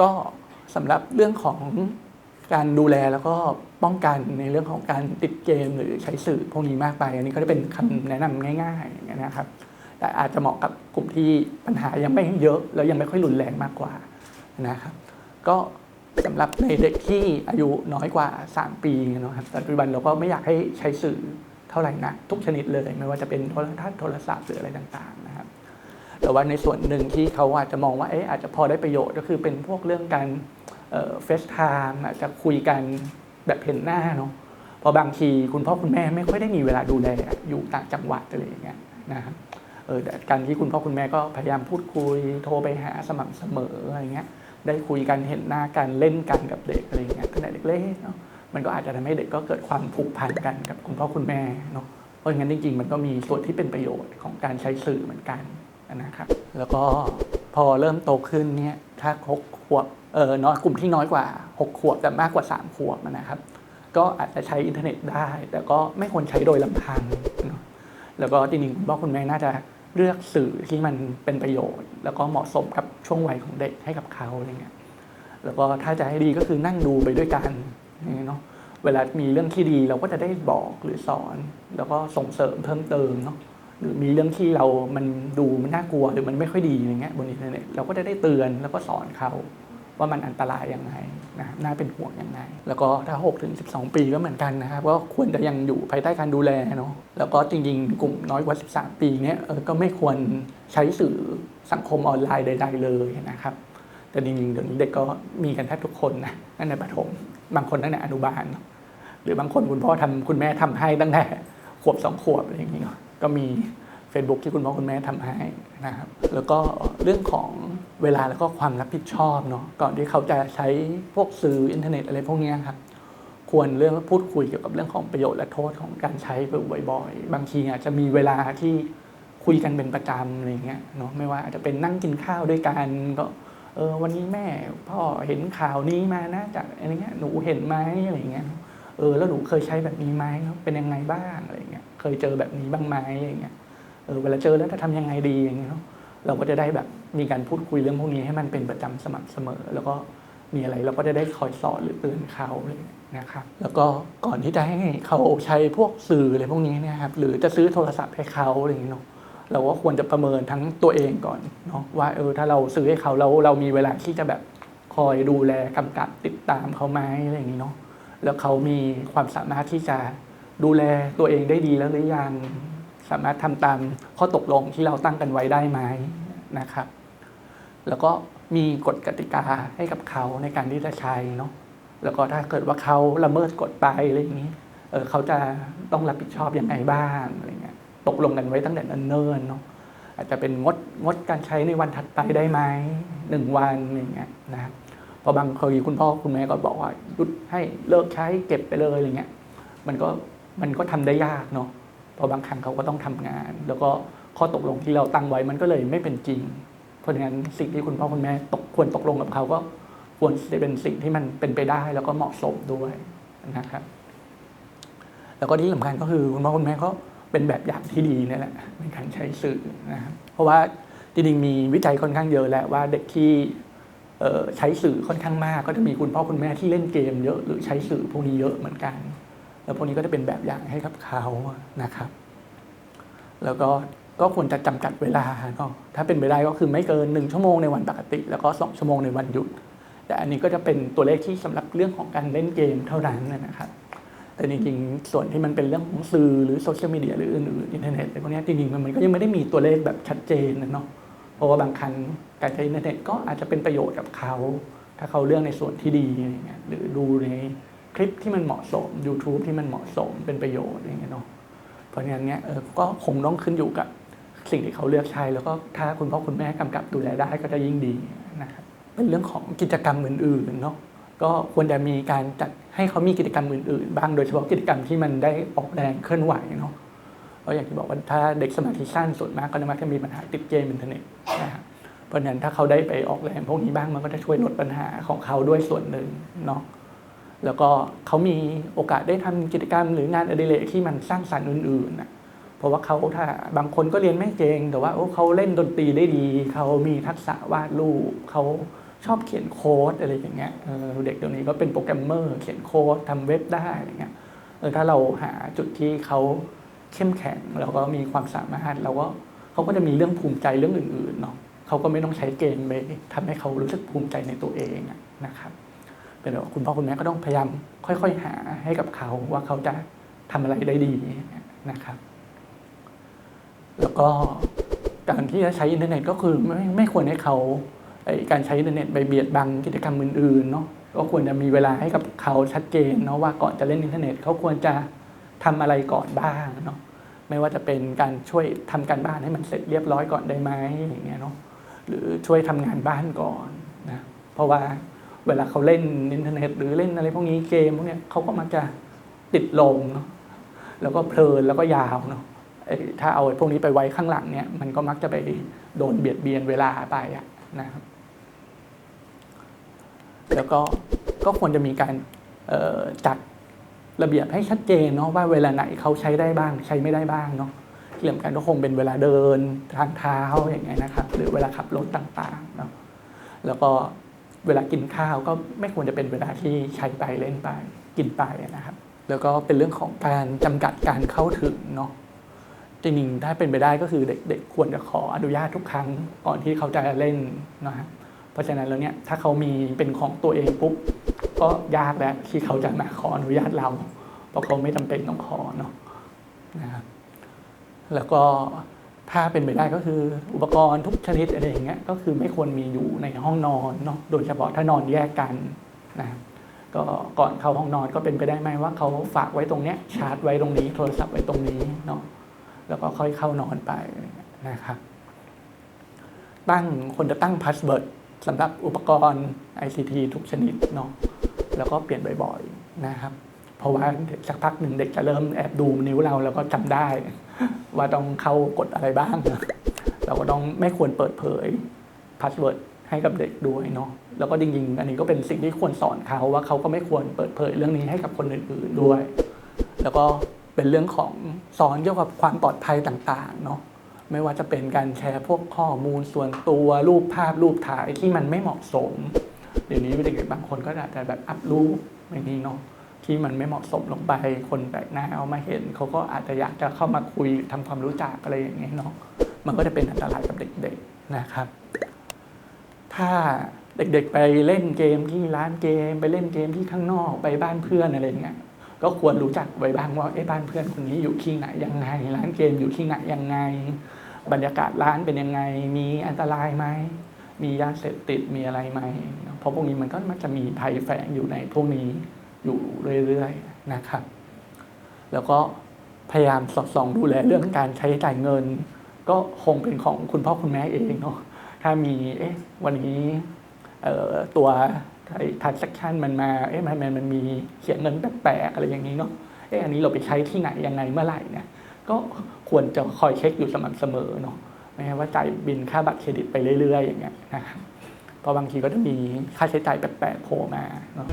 ก็สำหรับเรื่องของการดูแลแล้วก็ป้องกันในเรื่องของการติดเกมหรือใช้สื่อพวกนี้มากไป อันนี้ก็จะเป็นคำแนะนำง่ายๆอย่างเงี้ยนะครับ แต่อาจจะเหมาะกับกลุ่มที่ปัญหายังไม่เยอะแล้วยังไม่ค่อยรุนแรงมากกว่านะครับ ก็สำหรับในเด็กที่อายุน้อยกว่า 3 ปีนะครับปัจจุบันเราก็ไม่อยากให้ใช้สื่อเท่าไหร่นะทุกชนิดเลย ไม่ว่าจะเป็นโทรทัศน์โทรศัพท์หรืออะไรต่างๆนะครับ แต่ว่าในส่วนหนึ่งที่เขาอาจจะมองว่าเอ๊ะอาจจะพอได้ประโยชน์ก็คือเป็นพวกเรื่องการเฟซไทม์อาจจะคุยกันแบบเห็นหน้าเนาะพราะบางทีคุณพ่อคุณแม่ไม่ค่อยได้มีเวลาดูแลอยู่ต่างจังหวัดอะไรอย่างเงี้ยนะครับเออการที่คุณพ่อคุณแม่ก็พยายามพูดคุยโทรไปหาสม่ำเสมออะไรเงี้ยได้คุยกันเห็นหน้ากันเล่นกันกับเด็กอะไรเงี้ยตั้งแต่เล็กเนาะมันก็อาจจะทำให้เด็กก็เกิดความผูกพันกันกับคุณพ่อคุณแม่เนาะเพราะงั้นจริงๆมันก็มีส่วนที่เป็นประโยชน์ของการใช้สื่อเหมือนกัน นะครับแล้วก็พอเริ่มโตขึ้นเนี่ยถ้าหกขวบเออน้อยกลุ่มที่น้อยกว่า 6 ขวบแต่มากกว่า 3 ขวบนะครับก็อาจจะใช้อินเทอร์เน็ตได้ แต่ก็ไม่ควรใช้โดยลำพัง แล้วก็จริงๆคุณพ่อคุณแม่น่าจะเลือกสื่อที่มันเป็นประโยชน์ แล้วก็เหมาะสมกับช่วงวัยของเด็กให้กับเขาอะไรเงี้ยแล้วก็ถ้าจะให้ดีก็คือนั่งดูไปด้วยกันอย่เนาะเวลามีเรื่องที่ดีเราก็จะได้บอกหรือสอน แล้วก็ส่งเสริมเพิ่มเติมเนาะ มีเรื่องที่เรา มันดูมันน่ากลัวหรือมันไม่ค่อยดีอย่างเงี้ยบนอินเทอร์เน็ตเราก็จะได้เตือนแล้วก็สอนเขาว่ามันอันตรายยังไงนะน่าเป็นห่วงยังไง แล้วก็ถ้า6ถึง12 ปีก็เหมือนกันนะครับ ก็ควรจะยังอยู่ภายใต้การดูแลเนาะ แล้วก็จริงๆ กลุ่มน้อยกว่า 13 ปีเนี้ยเออก็ไม่ควรใช้สื่อสังคมออนไลน์ใดๆเลยนะครับ แต่จริงๆเดี๋ยวนี้เด็กก็มีกันแทบทุกคนนะตั้งแต่ประถม บางคนตั้งแต่อนุบาลเนอะหรือบางคนคุณพ่อทำคุณแม่ทำให้ตั้งแต่ขวบสองขวบอะไรอย่างเงี้ยเนาะ ก็มี Facebook ที่คุณพ่อคุณแม่ทำให้นะครับ แล้วก็เรื่องของเวลาแล้วก็ความรับผิดชอบเนาะก่อนที่เขาจะใช้พวกสื่ออินเทอร์เน็ตอะไรพวกนี้ครับควรเรื่องพูดคุยเกี่ยวกับเรื่องของประโยชน์และโทษของการใช้บ่อยๆ บางทีอาจจะมีเวลาที่คุยกันเป็นประจำอะไรเงี้ยเนาะไม่ว่าอาจจะเป็นนั่งกินข้าวด้วยกันก็เออวันนี้แม่พ่อเห็นข่าวนี้มานะจากอะไรเงี้ยหนูเห็นไหมอะไรเงี้ย เออแล้วหนูเคยใช้แบบนี้ไหมเป็นยังไงบ้างอะไรเงี้ยเคยเจอแบบนี้บ้างไหมอะไรเงี้ยเออเวลาเจอแล้วจะทำยังไงดีอย่างเงี้ยเนาะเราก็จะได้แบบมีการพูดคุยเรื่องพวกนี้ให้มันเป็นประจำสม่ำเสมอ แล้วก็มีอะไรเราก็จะได้คอยสอนหรือเตือนเขาเลยนะครับ แล้วก็ก่อนที่จะให้เขาใช้พวกสื่ออะไรพวกนี้นะครับ หรือจะซื้อโทรศัพท์ให้เขาอะไรอย่างเงี้ยเนาะเราก็ควรจะประเมินทั้งตัวเองก่อนเนาะว่าเออถ้าเราซื้อให้เขาแล้วเรามีเวลาที่จะแบบคอยดูแลกำกับติดตามเขาไหมอะไรอย่างนี้เนาะ แล้วเขามีความสามารถที่จะดูแลตัวเองได้ดีแล้วหรือยังสามารถทำตามข้อตกลงที่เราตั้งกันไว้ได้ไหมนะครับ แล้วก็มีกฎกติกาให้กับเขาในการที่จะใช้เนาะแล้วก็ถ้าเกิดว่าเขาละเมิดกฎไปอะไรอย่างนี้เออเขาจะต้องรับผิดชอบยังไงบ้างอะไรเงี้ยตกลงกันไว้ตั้งแต่เนิ่นๆเนาะอาจจะเป็นงดงดการใช้ในวันถัดไปได้ไหมหนึ่งวันอย่างเงี้ยนะครับ พอบางเคยคุณพ่อคุณแม่ก็บอกว่าหยุดให้เลิกใช้เก็บไปเลยอะไรเงี้ยมันก็มันก็ทำได้ยากเนาะเพราะบางครั้งเขาก็ต้องทำงาน แล้วก็ข้อตกลงที่เราตั้งไว้มันก็เลยไม่เป็นจริง เพราะฉะนั้นสิ่งที่คุณพ่อคุณแม่ตกควรตกลงกับเขาก็ควรจะเป็นสิ่งที่มันเป็นไปได้แล้วก็เหมาะสมด้วยนะครับ แล้วก็ที่สำคัญก็คือคุณพ่อคุณแม่ก็เป็นแบบอย่างที่ดีนี่แหละในการใช้สื่อนะครับเพราะว่าจริงๆมีวิจัยค่อนข้างเยอะแหละว่าเด็กที่ ใช้สื่อค่อนข้างมาก ก็จะมีคุณพ่อคุณแม่ที่เล่นเกมเยอะหรือใช้สื่อพวกนี้เยอะเหมือนกัน แล้วพวกนี้ก็จะเป็นแบบอย่างให้กับเขานะครับ แล้วก็ก็ควรจะจำกัดเวลาเนาะถ้าเป็นไปได้ก็คือไม่เกินหนึ่งชั่วโมงในวันปกติ แล้วก็สองชั่วโมงในวันหยุด แต่อันนี้ก็จะเป็นตัวเลขที่สำหรับเรื่องของการเล่นเกมเท่านั้นนะครับแต่จริงๆ ส่วนที่มันเป็นเรื่องของสื่อหรือโซเชียลมีเดียหรืออื่นๆอินเทอร์เน็ตอะไรพวกนี้จริงๆมันก็ยังไม่ได้มีตัวเลขแบบชัดเจนนะเนาะ เพราะว่าบางครั้งการใช้อินเทอร์เน็ตก็อาจจะเป็นประโยชน์กับเขา ถ้าเขาเลือกในส่วนที่ดีอะไรเงี้ยหรือดูในคลิปที่มันเหมาะสม YouTube ที่มันเหมาะสมเป็นประโยชน์อย่างเงี้ยเนาะเพราะฉะนั้นเนี่ยเออก็คงต้องขึ้นอยู่กับสิ่งที่เขาเลือกใช้ แล้วก็ถ้าคุณพ่อคุณแม่กำกับดูแลได้ก็จะยิ่งดีนะครับเป็นเรื่องของกิจกรรมอื่นๆเนาะก็ควรจะมีการจัดให้เขามีกิจกรรมอื่นๆ บ้างโดยเฉพาะกิจกรรมที่มันได้ออกแรงเคลื่อนไหวเนาะ ราะอย่างที่บอกว่าถ้าเด็กสมาธิสั้นส่วนมากก็จะมักจะมีปัญหาติดเกมอินเทอร์เน็ตนะครับเพราะฉะนั้นถ้าเขาได้ไปออกแรงพวกนี้บ้างมันก็จะช่วยลดปัญหาของเขาด้วยส่วนหนึ่งเนาะแล้วก็เขามีโอกาสได้ทำกิจกรรมหรืองานอดิเรกที่มันสร้างสรรค์อื่นๆนะเพราะว่าเขาถ้าบางคนก็เรียนไม่เก่งแต่ว่าโอ้เขาเล่นดนตรีได้ดี เขามีทักษะวาดรูปเขาชอบเขียนโค้ดอะไรอย่างเงี้ยเเด็กเดี๋ยวนี้ก็เป็นโปรแกรมเมอร์เขียนโค้ดทำเว็บได้อะไรเงี้ยถ้าเราหาจุดที่เขา เข้มแข็งแล้วก็มีความสามารถเราก็เขาก็จะมีเรื่องภูมิใจเรื่องอื่นๆเนาะเขาก็ไม่ต้องใช้เกมไปทำให้เขารู้สึกภูมิใจในตัวเองนะครับเป็นแบบว่าคุณพ่อคุณแม่ก็ต้องพยายามค่อย ๆ หาให้กับเขาว่าเขาจะทำอะไรได้ดีนะครับ แล้วก็การที่จะใช้อินเทอร์เน็ตก็คือไม่ไม่ควรให้เขาไอการใช้อินเทอร์เน็ตไปเบียดบังกิจกรรมอื่นๆเนาะก็ควรจะมีเวลาให้กับเขาชัดเจนเนาะว่าก่อนจะเล่นอินเทอร์เน็ตเขาควรจะ ทำอะไรก่อนบ้างเนาะไม่ว่าจะเป็นการช่วยทำการบ้านให้มันเสร็จเรียบร้อยก่อนได้ไหมอย่างเงี้ยเนาะหรือช่วยทำงานบ้านก่อนนะเพราะว่าเวลาเขาเล่นอินเทอร์เน็ตหรือเล่นอะไรพวกนี้เกมพวกเนี้ยเขาก็มักจะติดลงเนาะแล้วก็เพลินแล้วก็ยาวเนาะถ้าเอาพวกนี้ไปไว้ข้างหลังเนี่ยมันก็มักจะไปโดนเบียดเบียนเวลาไปอะนะครับแล้วก็ก็ควรจะมีการจัด ระเบียบให้ชัดเจนเนาะว่าเวลาไหนเขาใช้ได้บ้าง ใช้ไม่ได้บ้างเนาะที่สำคัญก็คงเป็นเวลาเดินทางเท้าอย่างเงี้ยนะครับ หรือเวลาขับรถต่างๆเนาะแล้วก็เวลากินข้าวก็ไม่ควรจะเป็นเวลาที่ใช้ไปเล่นไปกินไปนะครับ แล้วก็เป็นเรื่องของการจำกัดการเข้าถึงเนาะจริงๆถ้าเป็นไปได้ก็คือเด็กๆควรจะขออนุญาตทุกครั้งก่อนที่เขาจะเล่นนะฮะเพ ราะฉะนั้นแล้วเนี่ยถ้าเขามีเป็นของตัวเองปุ๊บก็ยากแล้วที่เขาจะมาขออนุญาตเรา เพราะเขาไม่จำเป็นต้องขอเนาะนะครับแล้วก็ถ้าเป็นไปได้ก็คืออุปกรณ์ทุกชนิดอะไรอย่างเงี้ยก็คือไม่ควรมีอยู่ในห้องนอนเนาะโดยเฉพาะถ้านอนแยกกันนะก็ก่อนเข้าห้องนอนก็เป็นไปได้ไหมว่าเขาฝากไว้ตรงเนี้ยชาร์จไว้ตรงนี้ โทรศัพท์ไว้ตรงนี้เนาะแล้วก็ค่อยเข้านอนไปนะครับตั้งคนจะตั้งพาสเวิร์ด สำหรับอุปกรณ์ ICT ทุกชนิดเนาะแล้วก็เปลี่ยนบ่อยๆนะครับ เพราะว่าสักพักหนึ่งเด็กจะเริ่มแอบดูนิ้วเราแล้วก็จำได้ ว่าต้องเข้ากดอะไรบ้าง เราก็ต้องไม่ควรเปิดเผยพาสเวิร์ดให้กับเด็กด้วยเนาะแล้วก็จริงๆอันนี้ก็เป็นสิ่งที่ควรสอนเขาว่าเขาก็ไม่ควรเปิดเผยเรื่องนี้ให้กับคนอื่นๆด้วย แล้วก็เป็นเรื่องของสอนเกี่ยวกับความปลอดภัยต่างๆเนาะ ไม่ว่าจะเป็นการแชร์พวกข้อมูลส่วนตัวรูปภาพรูปถ่ายที่มันไม่เหมาะสม เดี๋ยวนี้เด็กๆบางคนก็อาจจะแบบอัพรูปอย่างนี้เนาะที่มันไม่เหมาะสมลงไปคนแปลกหน้าเอามาเห็นเขาก็อาจจะอยากจะเข้ามาคุยทำความรู้จักอะไรอย่างเงี้ยเนาะมันก็จะเป็นอันตรายกับเด็กๆนะครับ ถ้าเด็กๆไปเล่นเกมที่ร้านเกม ไปเล่นเกมที่ข้างนอกไปบ้านเพื่อนอะไรอย่างเงี้ย ก็ควรรู้จักไว้บ้างว่าเอ้บ้านเพื่อนคนนี้อยู่ที่ไหนยังไง ร้านเกมอยู่ที่ไหนยังไง บรรยากาศร้านเป็นยังไง มีอันตรายไหมมียาเสพติดมีอะไรไหมเพราะพวกนี้มันก็มักจะมีภัยแฝงอยู่ในพวกนี้อยู่เรื่อยๆนะครับ แล้วก็พยายามสอดส่องดูแลเรื่องการใช้จ่ายเงิน ก็คงเป็นของคุณพ่อคุณแม่เองเนาะถ้ามีเอ๊ะวันนี้ตัว ทันสักชันมันมาเอ๊ะมันมันมันมีเสียเงินแปลกๆอะไรอย่างนี้เนาะเอ๊ะอันนี้เราไปใช้ที่ไหนยังไงเมื่อไหร่เนี่ยก็ควรจะคอยเช็คอยู่สม่ำเสมอเนาะไม่ว่าจ่ายบินค่าบัตรเครดิตไปเรื่อย ๆ อย่างเงี้ยนะครับเพราะบางทีก็จะมีค่าใช้จ่ายแปลกๆโผล่มาเนาะ